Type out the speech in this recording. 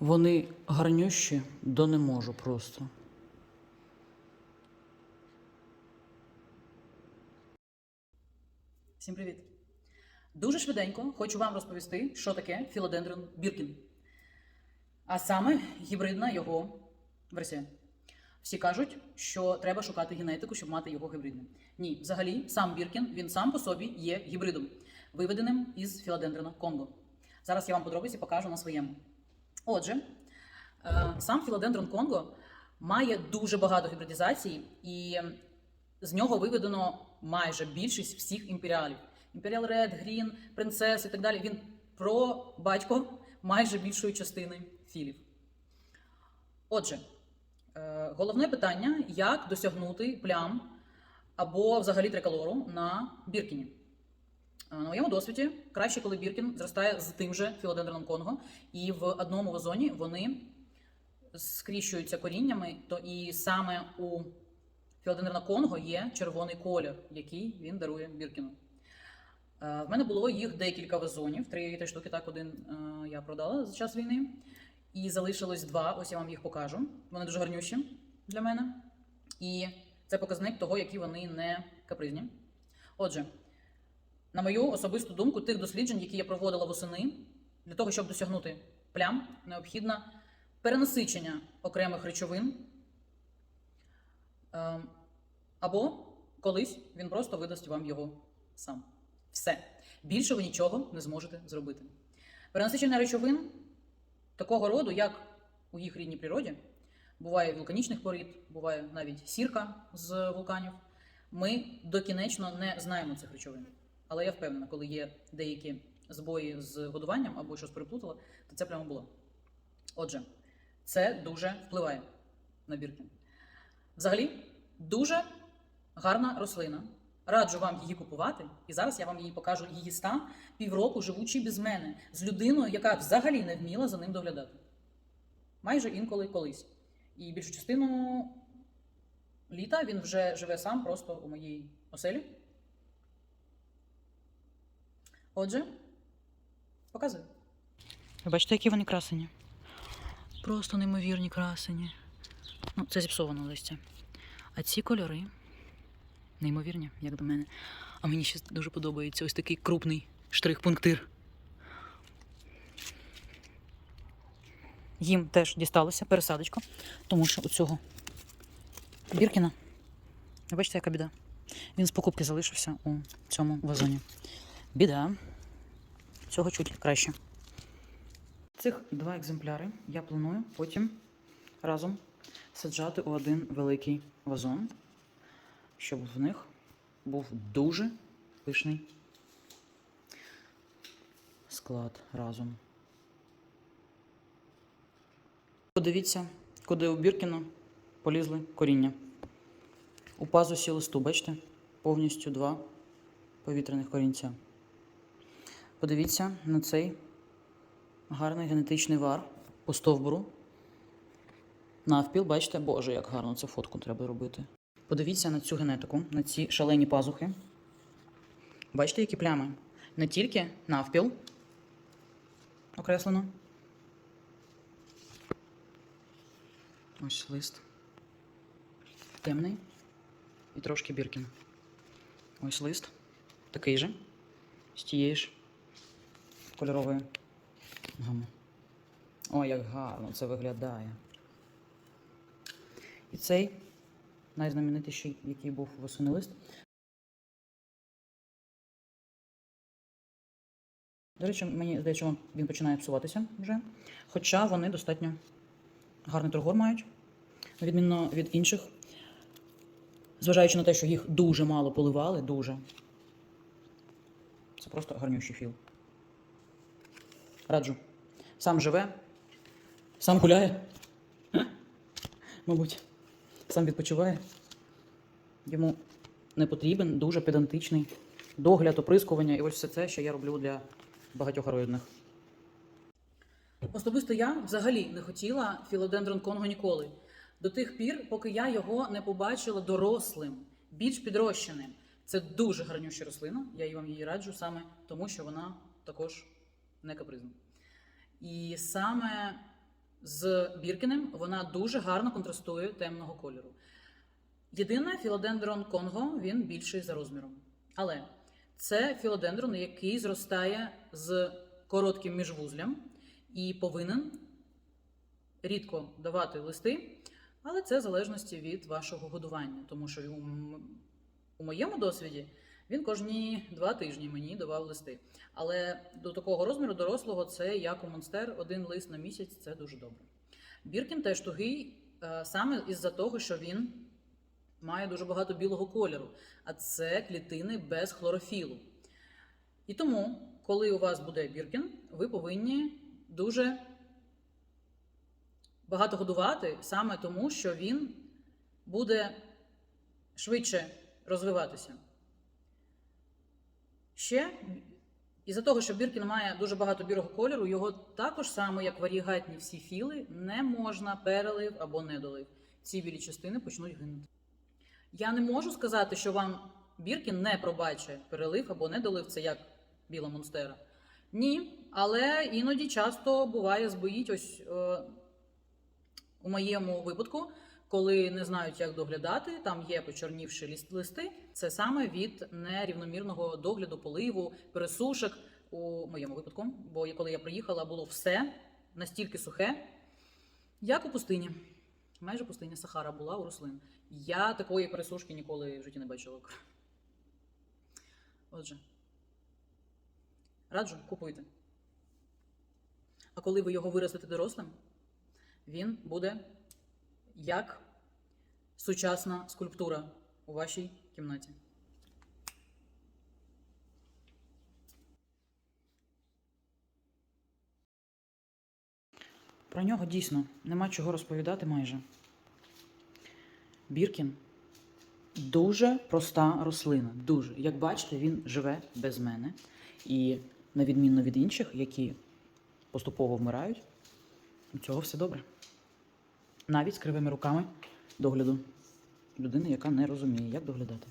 Вони гарнющі, до не можу просто. Всім привіт! Дуже швиденько хочу вам розповісти, що таке філодендрон Біркін. А саме гібридна його версія. Всі кажуть, що треба шукати генетику, щоб мати його гібридним. Ні, взагалі, сам Біркін він сам по собі є гібридом, виведеним із філодендрона Конго. Зараз я вам подробиці покажу на своєму. Отже, е, сам філодендрон Конго має дуже багато гібридизацій, і з нього виведено майже більшість всіх імперіалів. Імперіал Ред, Грін, Принцес і так далі. Він про батько майже більшої частини філів. Отже, е, головне питання: як досягнути плям або взагалі триколору на Біркіні. Е, На моєму досвіді краще, коли Біркін зростає з тим же філодендроном Конго, і в одному вазоні вони скріщуються коріннями, то і саме у філодендрона Конго є червоний колір, який він дарує Біркіну. Е, В мене було їх декілька вазонів, три, три штуки, так один е, я продала за час війни. І залишилось два. Ось я вам їх покажу. Вони дуже гарнющі для мене. І це показник того, які вони не капризні. Отже, на мою особисту думку, тих досліджень, які я проводила восени, для того, щоб досягнути плям, необхідно перенасичення окремих речовин. Е, Або колись він просто видасть вам його сам. Все. Більше ви нічого не зможете зробити. Перенасичення речовин такого роду, як у їх рідній природі, буває вулканічних порід, буває навіть сірка з вулканів. Ми докінечно не знаємо цих речовин. Але я впевнена, коли є деякі збої з годуванням або щось переплутала, то це прямо було. Отже, це дуже впливає на біркін. Взагалі, дуже гарна рослина. Раджу вам її купувати, і зараз я вам її покажу її стан півроку, живучи без мене, з людиною, яка взагалі не вміла за ним доглядати. Майже інколи колись. І більшу частину літа він вже живе сам просто у моїй оселі. Отже, показую. Ви бачите, які вони красені? Просто неймовірні красені. Ну, це зіпсоване листя. А ці кольори неймовірні, як до мене. А мені ще дуже подобається ось такий крупний штрих-пунктир. Їм теж дісталося пересадочка, тому що у цього Біркіна, бачите, яка біда. Він з покупки залишився у цьому вазоні. Біда. Цього чуть краще. Цих два екземпляри я планую потім разом саджати у один великий вазон, щоб в них був дуже пишний склад разом. Подивіться, куди у Біркіна полізли коріння. У пазусі листу, бачите? Повністю два повітряних корінця. Подивіться на цей гарний генетичний вар по стовбуру. Навпіл, бачите, боже, як гарно це фотку треба робити. Подивіться на цю генетику, на ці шалені пазухи. Бачите, які плями? Не тільки навпіл окреслено. Ось лист. Темний і трошки біркін. Ось лист. Такий же. З тієї ж кольорової гами. Ой, як гарно це виглядає. І цей найзнаменитіший, який був восени лист. До речі, мені здається, він починає псуватися вже. Хоча вони достатньо гарний тургор мають, відмінно від інших. Зважаючи на те, що їх дуже мало поливали, дуже. Це просто гарнющий філ. Раджу. Сам живе, сам гуляє. Мабуть, сам відпочиває. Йому не потрібен дуже педантичний догляд, оприскування і ось все це, що я роблю для багатьох ароїдних. Особисто я взагалі не хотіла філодендрон Конго ніколи. До тих пір, поки я його не побачила дорослим, більш підрощеним. Це дуже гарнюща рослина. Я вам її раджу саме тому, що вона також не капризна. І саме з Біркіним вона дуже гарно контрастує темного кольору. Єдине, філодендрон Конго він більший за розміром. Але це філодендрон, який зростає з коротким міжвузлям і повинен рідко давати листи, але це в залежності від вашого годування. Тому що у моєму досвіді він кожні два тижні мені давав листи. Але до такого розміру дорослого це як у монстер, один лист на місяць це дуже добре. Біркін теж тугий е, саме із-за того, що він має дуже багато білого кольору, а це клітини без хлорофілу. І тому, коли у вас буде біркін, ви повинні дуже багато годувати саме тому, що він буде швидше розвиватися. Ще із-за того, що Біркін має дуже багато бірого кольору, його також само, як варігатні всі філи, не можна перелив або недолив. Ці білі частини почнуть гинути. Я не можу сказати, що вам Біркін не пробачить перелив або недолив, це як біла монстера. Ні, але іноді часто буває збоїть ось е, у моєму випадку, коли не знають, як доглядати, там є почорнівші листи. Це саме від нерівномірного догляду, поливу, пересушок у моєму випадку. Бо коли я приїхала, було все настільки сухе, як у пустині. Майже пустиня Сахара була у рослин. Я такої пересушки ніколи в житті не бачила. Отже, раджу, купуйте. А коли ви його виростете дорослим, він буде як сучасна скульптура у вашій кімнаті. Про нього дійсно нема чого розповідати майже. Біркін дуже проста рослина. Дуже. Як бачите, він живе без мене. І на відміну від інших, які поступово вмирають, у цього все добре. Навіть з кривими руками догляду людини, яка не розуміє, як доглядати.